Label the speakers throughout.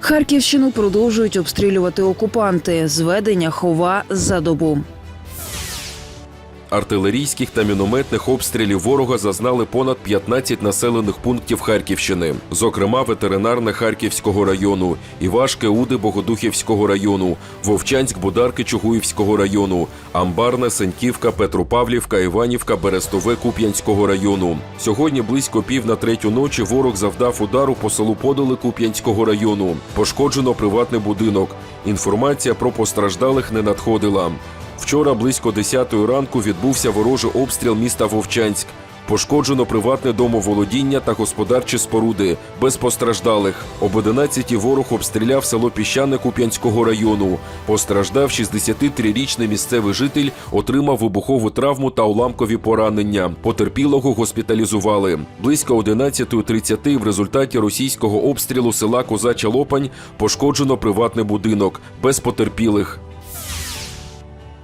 Speaker 1: Харківщину продовжують обстрілювати окупанти. Зведення хова за добу.
Speaker 2: Артилерійських та мінометних обстрілів ворога зазнали понад 15 населених пунктів Харківщини, зокрема ветеринарне Харківського району, Івашке Уди Богодухівського району, Вовчанськ Бударки Чугуївського району, Амбарне, Сеньківка, Петропавлівка, Іванівка, Берестове Куп'янського району. Сьогодні близько пів на третю ночі ворог завдав удару по селу Подоли Куп'янського району. Пошкоджено приватний будинок. Інформація про постраждалих не надходила. Вчора близько 10 ранку відбувся ворожий обстріл міста Вовчанськ. Пошкоджено приватне домоволодіння та господарчі споруди без постраждалих. Об 11 ворог обстріляв село Піщане Куп'янського району. Постраждав 63-річний місцевий житель, отримав вибухову травму та уламкові поранення. Потерпілого госпіталізували. Близько 11.30 в результаті російського обстрілу села Козача Лопань пошкоджено приватний будинок без потерпілих.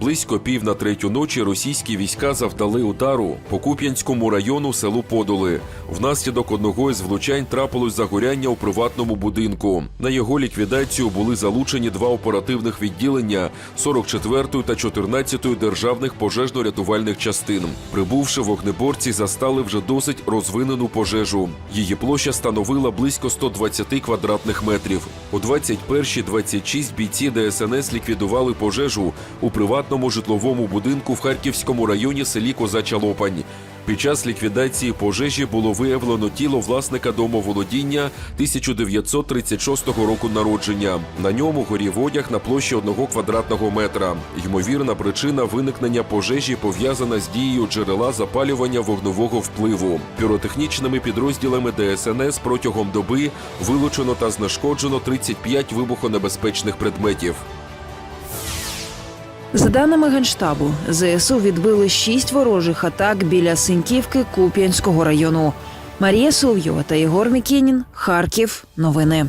Speaker 2: Близько пів на третю ночі російські війська завдали удару по Куп'янському району селу Подоли. Внаслідок одного із влучань трапилось загоряння у приватному будинку. На його ліквідацію були залучені два оперативних відділення 44-ї та 14-ї державних пожежно-рятувальних частин. Прибувши вогнеборці, застали вже досить розвинену пожежу. Її площа становила близько 120 квадратних метрів. О 21.26 бійці ДСНС ліквідували пожежу у приватному житловому будинку в Харківському районі селі Козача Лопань. Під час ліквідації пожежі було виявлено тіло власника домоволодіння 1936 року народження. На ньому горів одяг на площі одного квадратного метра. Ймовірна причина виникнення пожежі пов'язана з дією джерела запалювання вогневого впливу. Піротехнічними підрозділами ДСНС протягом доби вилучено та знешкоджено 35 вибухонебезпечних предметів.
Speaker 1: За даними Генштабу, ЗСУ відбили шість ворожих атак біля Синьківки Куп'янського району. Марія Соловйова та Єгор Мікінін. Харків. Новини.